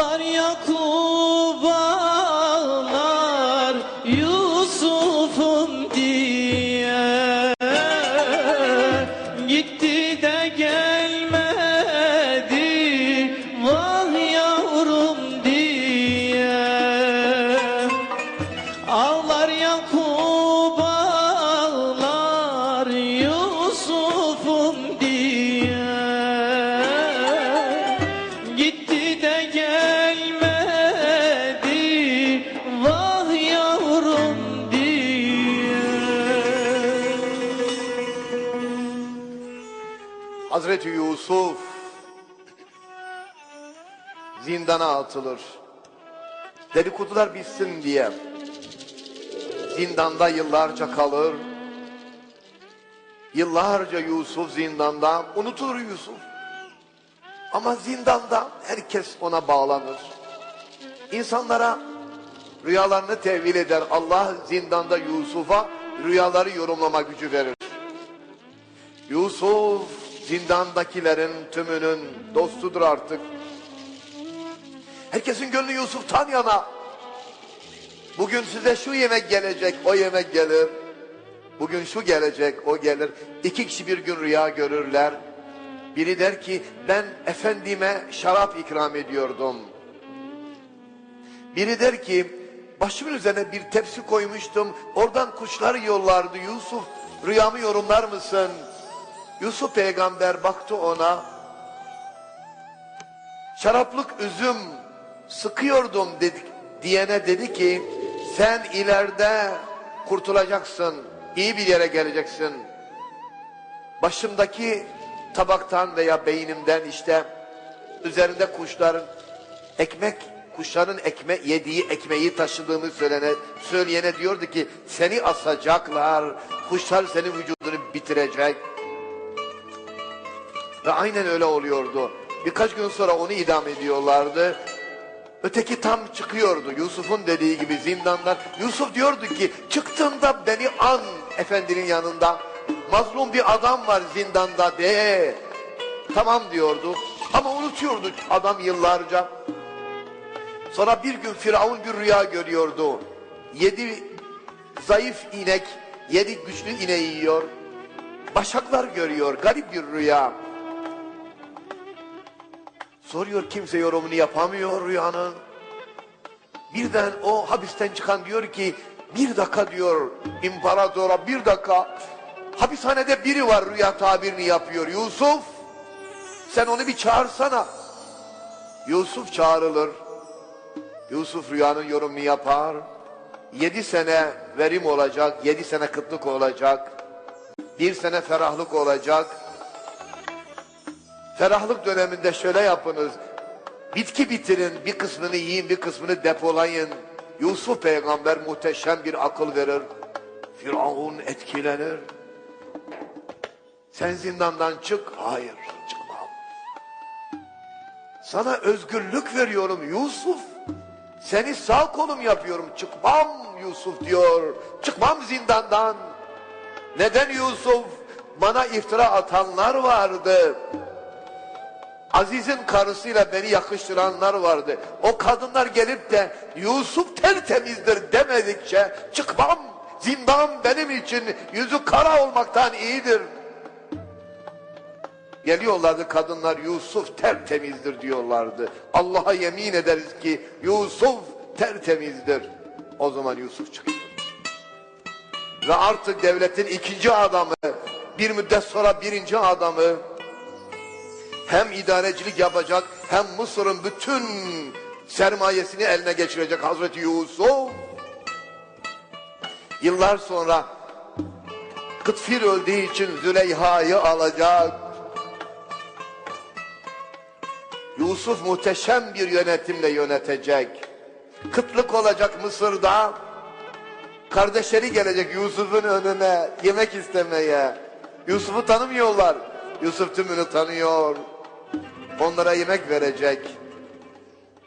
Ağlar Yakub ağlar Yusuf'um diye. Gitti de gelmedi Vah yavrum diye. Ağlar Yakub Hazreti Yusuf zindana atılır. Dedikodular bitsin diye. Zindanda yıllarca kalır. Yıllarca Yusuf zindanda unutulur Yusuf. Ama zindanda herkes ona bağlanır. İnsanlara rüyalarını tevil eder. Allah zindanda Yusuf'a rüyaları yorumlama gücü verir. Yusuf zindandakilerin tümünün dostudur artık. Herkesin gönlü Yusuf'tan yana. Bugün size şu yemek gelecek, o yemek gelir. Bugün şu gelecek, o gelir. İki kişi bir gün rüya görürler. Biri der ki ben efendime şarap ikram ediyordum. Biri der ki başımın üzerine bir tepsi koymuştum. Oradan kuşlar yollardı. Yusuf rüyamı yorumlar mısın? Yusuf peygamber baktı ona. Şaraplık üzüm sıkıyordum dedik, diyene dedi ki sen ileride kurtulacaksın. iyi bir yere geleceksin. Başımdaki tabaktan veya beynimden işte üzerinde kuşların ekmek kuşların ekme yediği ekmeği taşıdığını söylene, söyleyene diyordu ki seni asacaklar. Kuşlar senin vücudunu bitirecek. Ve aynen öyle oluyordu. Birkaç gün sonra onu idam ediyorlardı. Öteki tam çıkıyordu. Yusuf'un dediği gibi zindandan. Yusuf diyordu ki çıktığında beni an efendinin yanında. Mazlum bir adam var zindanda de. Tamam diyordu. Ama unutuyordu adam yıllarca. Sonra bir gün Firavun bir rüya görüyordu. Yedi zayıf inek, yedi güçlü ineği yiyor. Başaklar görüyor. Garip bir rüya. Soruyor kimse yorumunu yapamıyor rüyanın. Birden o hapisten çıkan diyor ki bir dakika diyor imparatora bir dakika. Hapishanede biri var rüya tabirini yapıyor. Yusuf sen onu bir çağırsana. Yusuf çağrılır. Yusuf rüyanın yorumunu yapar. Yedi sene verim olacak, yedi sene kıtlık olacak. Bir sene ferahlık olacak. Ferahlık döneminde şöyle yapınız. Bitki bitirin, bir kısmını yiyin, bir kısmını depolayın. Yusuf peygamber muhteşem bir akıl verir. Firavun etkilenir. Sen zindandan çık. Hayır, çıkmam. Sana özgürlük veriyorum Yusuf. Seni sağ kolum yapıyorum. Çıkmam Yusuf diyor. Çıkmam zindandan. Neden Yusuf? Bana iftira atanlar vardı. Aziz'in karısıyla beni yakıştıranlar vardı. O kadınlar gelip de Yusuf tertemizdir demedikçe çıkmam. Zindan benim için yüzü kara olmaktan iyidir. Geliyorlardı kadınlar Yusuf tertemizdir diyorlardı. Allah'a yemin ederiz ki Yusuf tertemizdir. O zaman Yusuf çıkıyor. Ve artık devletin ikinci adamı, bir müddet sonra birinci adamı, hem idarecilik yapacak hem Mısır'ın bütün sermayesini eline geçirecek Hazreti Yusuf. Yıllar sonra Kıtfir öldüğü için Züleyha'yı alacak. Yusuf muhteşem bir yönetimle yönetecek. Kıtlık olacak Mısır'da. Kardeşleri gelecek Yusuf'un önüne yemek istemeye. Yusuf'u tanımıyorlar. Yusuf tümünü tanıyor. Onlara yemek verecek.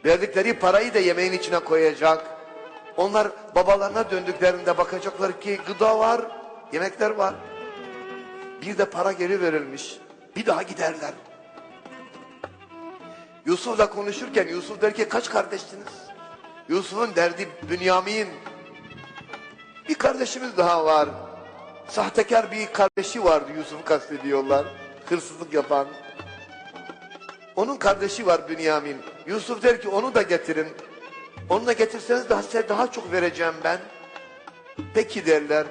Verdikleri parayı da yemeğin içine koyacak. Onlar babalarına döndüklerinde bakacaklar ki gıda var, yemekler var. Bir de para geri verilmiş. Bir daha giderler. Yusuf'la konuşurken Yusuf der ki kaç kardeşsiniz? Yusuf'un derdi Bünyamin. Bir kardeşimiz daha var. Sahtekar bir kardeşi vardı Yusuf'u kastediyorlar. Hırsızlık yapan. Onun kardeşi var Bünyamin. Yusuf der ki onu da getirin. Onu da getirseniz daha size daha çok vereceğim ben. Peki derler.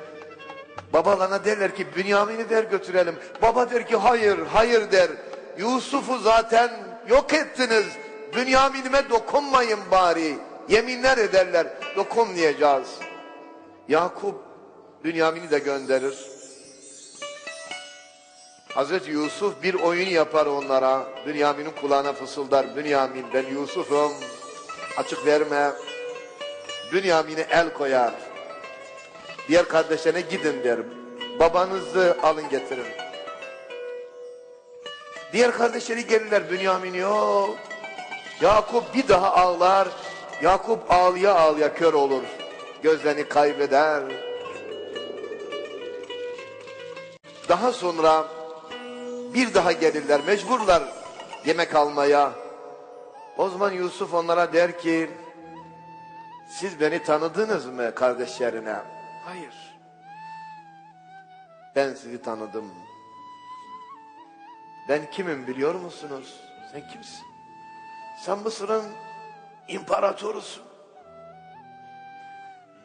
Babalarına derler ki Bünyamin'i der götürelim. Baba der ki hayır, hayır der. Yusuf'u zaten yok ettiniz. Bünyamin'ime dokunmayın bari. Yeminler ederler. Dokunmayacağız. Yakup Bünyamin'i de gönderir. Hazreti Yusuf bir oyun yapar onlara. Bünyamin'in kulağına fısıldar. Bünyamin ben Yusuf'um. Açık verme. Bünyamin'e el koyar. Diğer kardeşlerine gidin der. Babanızı alın getirin. Diğer kardeşleri gelirler. Bünyamin yok. Yakup bir daha ağlar. Yakup ağlıya ağlıya kör olur. Gözlerini kaybeder. Daha sonra bir daha gelirler. Mecburlar yemek almaya. O zaman Yusuf onlara der ki siz beni tanıdınız mı kardeşlerine? Hayır. Ben sizi tanıdım. Ben kimim biliyor musunuz? Sen kimsin? Sen Mısır'ın imparatorusun.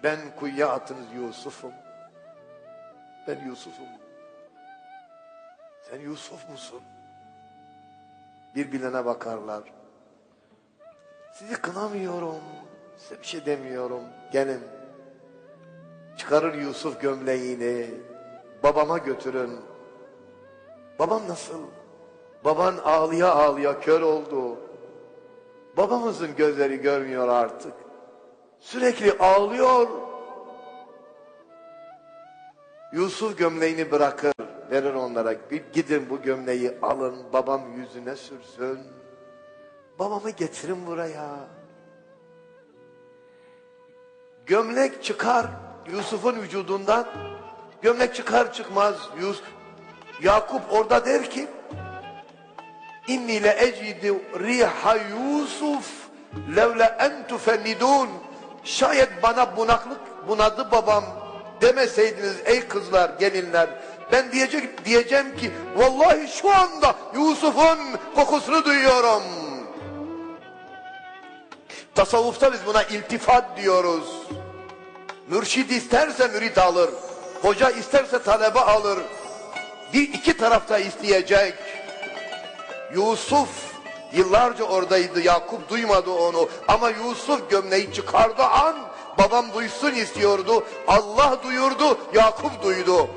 Ben kuyuya attınız Yusuf'um. Ben Yusuf'um. Sen Yusuf musun? Birbirine bakarlar. Sizi kınamıyorum. Size bir şey demiyorum. Gelin. Çıkarır Yusuf gömleğini. Babama götürün. Babam nasıl? Baban ağlıya ağlıya kör oldu. Babamızın gözleri görmüyor artık. Sürekli ağlıyor. Yusuf gömleğini bırakır, verir onlara. Gidin bu gömleği alın, babam yüzüne sürsün. Babamı getirin buraya. Gömlek çıkar Yusuf'un vücudundan. Gömlek çıkar çıkmaz Yus Yakup orada der ki İnni le ecidu riha Yusuf levle en tufennidun Şayet bana bunaklık bunadı babam demeseydiniz ey kızlar gelinler ben diyecek diyeceğim ki vallahi şu anda Yusuf'un kokusunu duyuyorum. Tasavvufta biz buna iltifat diyoruz. Mürşid isterse mürit alır. Hoca isterse talebe alır. Bir iki tarafta isteyecek. Yusuf yıllarca oradaydı. Yakup duymadı onu. Ama Yusuf gömleği çıkardı an babam duysun istiyordu. Allah duyurdu. Yakup duydu.